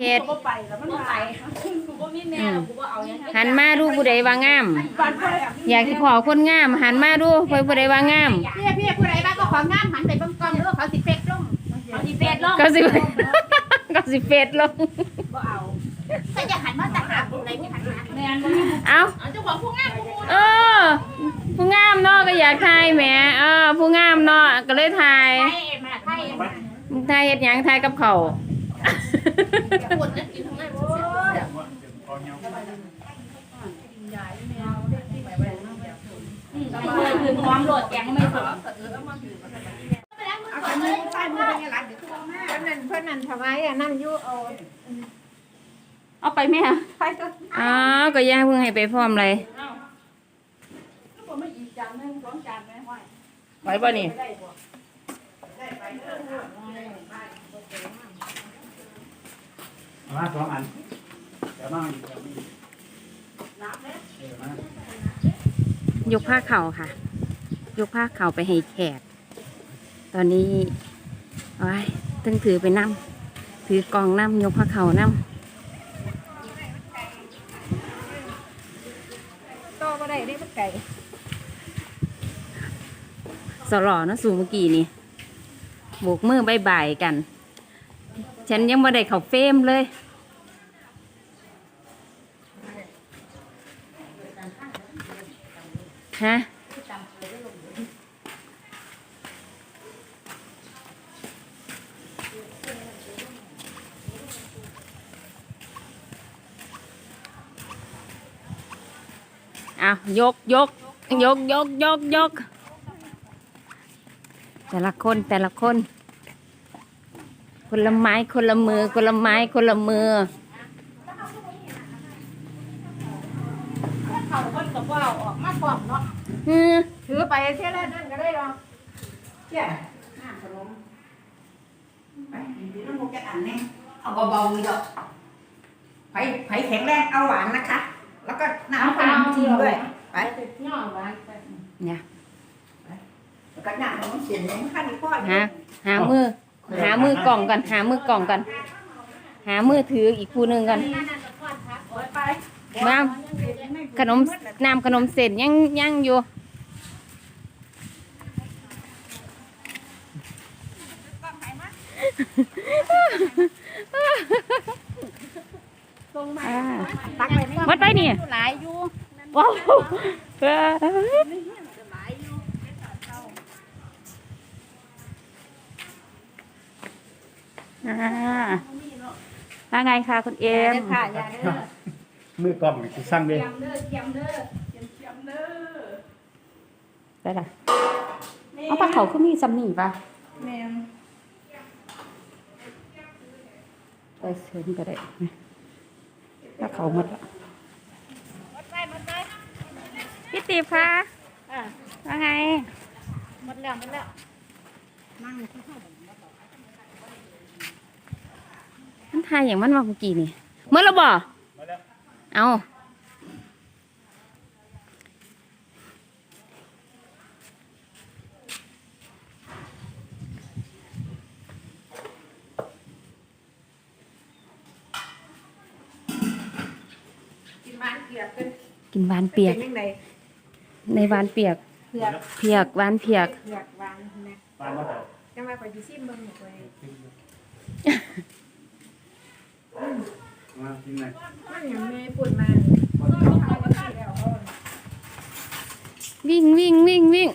เฮ็ดกูบ่ไปแล้วมันไปกูบ่มีแม่กูบ่เอาหยังหันมาดูผู้ใดว่างามก่อนพ่ออยากสิขอคนงาม หันมาดูเพิ่นผู้ใดว่างาม พี่พี่ผู้ใดบ้างก็ของงามหันไปเบิ่งกล้องเด้อเขาสิเฟกลงเขาสิเฟกลงก็สิก็สิเฟซลงบ่เอาถ้าจะหันมาแต่หาผู้ใดที่หันมาแม่นบ่มีเอ้าเอาเจ้าของผู้งามผู้เออผู้งามเนาะก็อยากทายแหมเออผู้งามเนาะก็เลยทายไทยมาไทยมามึงทายเฮ็ดหยังทายกับเขาว ปวดนะกินทั้งนั้นโอ้ยเลยคือหอมโหลดแกงไม่สดเอาไปมือไปมือเป็นไงล่ะเดี๋ยวคือมาเพิ่นนั่นเพิ่นนั่นถวายอะนั่นอยู่เอาเอาไปแม่ไปก็อ๋อก็ย่าเพิ่งให้ไปพร้อมเลยไปบ่ะนี่ มาสองอันเดี๋ยวมาอีกเดี๋ยวมาอีกเออมายกผ้าเข่าค่ะ ยกผ้าเข่าไปให้แขก ตอนนี้โอ้ยตึงถือไปนั่ถือกองน้ำยกผ้าเข่าน้โตบ่ได้ได้บ่ไก่ำสลอเนาะสู่เมื่อกี้นี่โบกมือบายบายกัน ฉันยังไม่ได้เข้าเฟรมเลย ฮะเอายกยกยกยกยกยก แต่ละคนแต่ละคน คนละไม้คนละมือคนละไม้คนละมือ เขาคนก็บ่เอาออกมาพร้อมเนาะ ฮือ ถือ ไปเท่านั้นก็ได้หรอกเจ้าน้ำขนมไปดีๆน้องมุกจะอ่านแน่เอาเบาๆเลยดอกไผ่ไผ่แข็งแรงเอาหวานนะคะ แล้วก็น้ำขนมจีนด้วยไปย่อหวานไปเนี่ยแล้วก็น้ำขนมจีนเลยนะคะนี่พ่อหาหามือ หามือกล่องกันหามือกล่องกัน หามือถืออีกคู่หนึ่งกันไปมาขนมน้ำขนมเสร็จยังยังอยู่ อ่าตักไปวัดไปนี่หลายอยู่ว้าวเอออ่าว่าไงคะคุณเอ็มค่ะอย่าเด้อมือกล้องนี่สิสั่งเลยเด้อเทียมเด้อเทียมเทียมเด้อได้ละเอาปลาเขาคือมีซัมนี่ปะแม่ นไปเชิญก็ได้ปลาเขาหมดละพี่ตีบคะอะว่าไง หมดแล้วหมดแล้วมันทายอย่างมันว่าเมื่อกี้นี่เมื่อเราบ่เอากินมัน ปียกเป็นกินหวานเปียกเป็นจังไดในหวานเปียก เปียกเปียกหวานเปียก เปียกหวานนะปานมาแต่จังว่าข่อยสิซิมเบิ่งหน่อยมากินไหนมันยังไม่ปุ่นมาวิ่งวิ่งวิ่งวิ่ง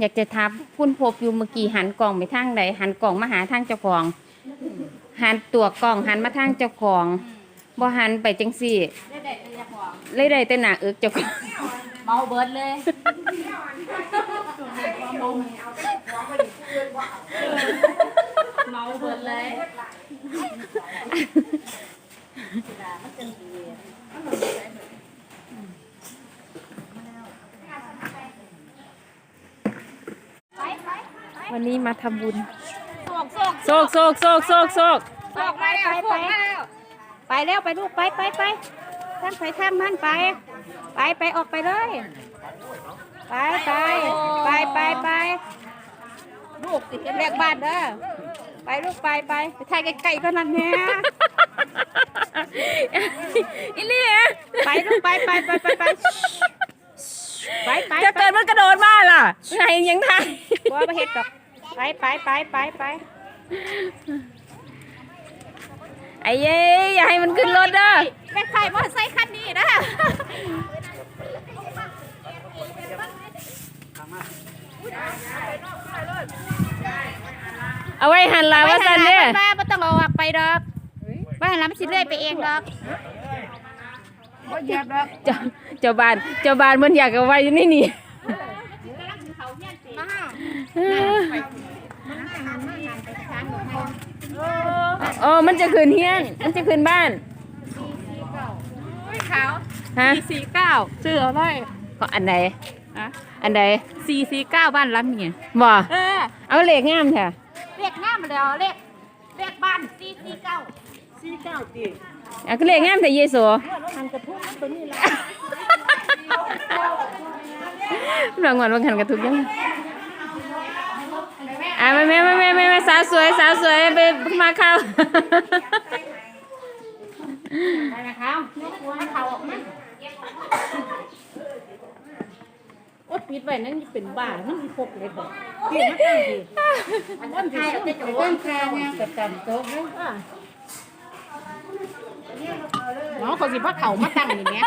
อยากจะทับคุณพบอยู่เมื่อกี้หันกล่องไปทางใดหันกล่องมาหาทางเจ้าของหันตัวกล่องหันมาทางเจ้าของบ่หันไปจังสี่ได้ได้ได้อยากบอกเลยได้แต่หน้าเอิกเจ้าของเมาเบิดเลยเมาเบิดเลย วันนี้มาทำบุญโศกโศกโซกโซกโซกโซกโซกโศกมาแล้วโศกมาแล้วไปแล้วไปลูกไปไปไปทางไปทางมันไป ไปไปออกไปเลย ไปไปไปไปไปลูกสิเรียกบ้านเด้อไปลูกไปไปไปถ่ายไกลๆก็นั่นแน่อีเลี่ยไปลูกไปไปไปไปไปไปไปจะเกิดมันกระโดดมาล่ะไงยังทันบัวมาเห็ดดอก ไปไปไปไปไปไอ้เย้อย่าให้มันขึ้นรถเด้อไปไข่มอเตอร์ไซค์คันนี้นะเอาไว้หันหลาว่าสันเนี่ยบ้าไม่ต้องเอาออกไปดอกบ้านหลังมันสิเลื่อยไปเองดอกบ่เหยียบดอกเจ้าเจ้าบ้านเจ้าบ้านมันอยากเอาไว้อยู่นี่นี่ มา เอออ๋อมันจะขึ้นเฮียน มันจะขึ้นบ้าน ขาวฮะ สี่เก้าซื้อเอาไว้ก็อันใดอะอันใดสี่สี่เก้าบ้านหลังนี่บ่เออเอาเลขงามแท้เลขหน้ามาแล้วเลขเลขบ้านสี่สี่เก้าเอาก็เลขงามแต่เยโสหันกระทุ้งตัวนี้ละรางวัลบางคันกระทุกยัง อะแม่แม่แม่แม่แม่สาวสวยสาวสวยไปมาเข้าไปนะครับนกหัวเขาออกมาอดปิดไว้นั่นเป็นบ้านมันมีครบเลยบ่เปลี่ยนมาตั้งดีอันนั้นครเอาจะจบต้นคาเนี่ยกับตำโต๊ะเลยน้องเขาสิพ่อเขามาตั้งอย่างเงี้ย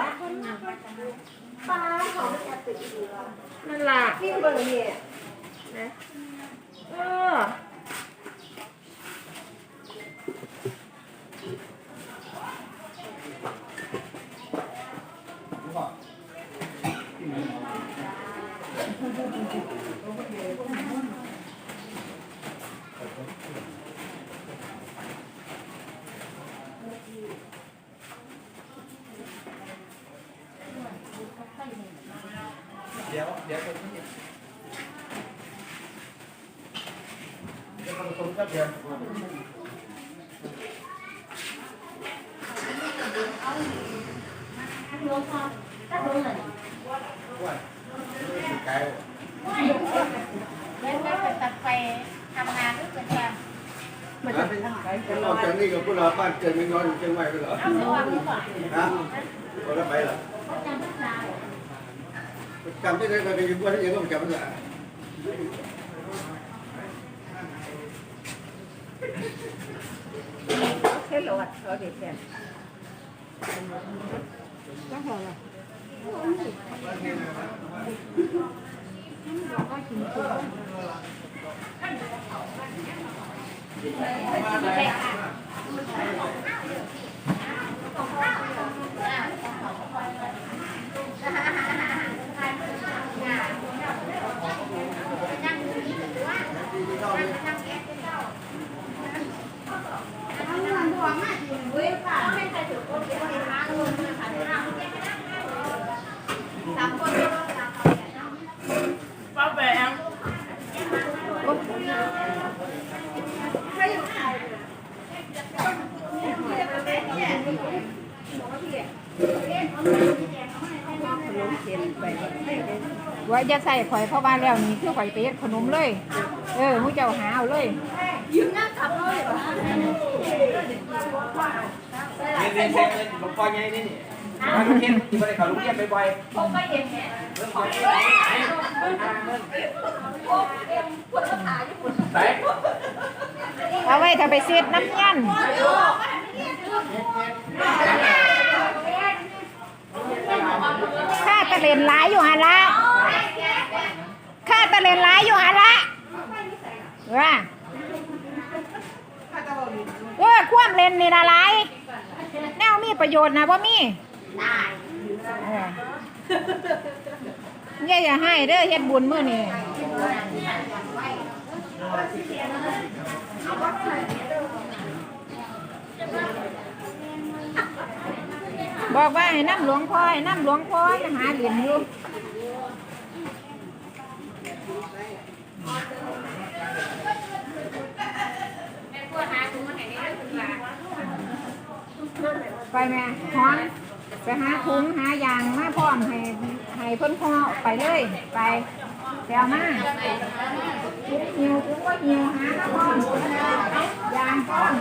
นั่นล่ะนี่เบอร์นี่นะเออ เดี๋ยวเดี๋ยวคนที่เดี๋ยวผสมครับเดี๋ยวไกลเล่นได้เป็นตัดไฟทำงานด้วยกันจ้ะเราจากนี้กับพวกเราบ้านเกิดไม่นอนอยู่เชียงใหม่ไปเหรอฮะเราได้ไปเหรอ จำได้เลยเราไปอยู่บ้านที่ยังต้องจำได้ แค่หลอดเขาเด็กแค่ ว่าจะใส่ข่อยเพราะว่าแล้วนี่คือข่อยไปเฮ็ดขนมเลย เออมูเจ้าหาเอาเลยนี่นี่เซ็งเลยหลวงพ่อใหญ่นี่นี่มาลูกเทียนที่บริเขาลูกเทียนบ่อยๆผมก็เห็นเนี่ยไหนเอาไว้ถ้าไปเสียดน้ำยันข้าตะเลนหลายอยู่หันละข้าตะ เลนหลายอยู่หันละว่าเออควมเล่นนี่ละหลายแนวมีประโยชน์นะว่ามีเอออย่าอย่าให้เด้อเฮ็ดบุญมื้อนี้บอกว่าให้น้ำหลวงพ่อให้น้ำหลวงพ่อมาหาเหรียญอยู่ แม่ฮ้อนไปหาคุ้งหายางมาพร้อมให้ให้เพิ่นพ่อไปเลยไปแปลมาคุ้งหิวคุ้งก็หิวหามาพร้อมยางพร้อม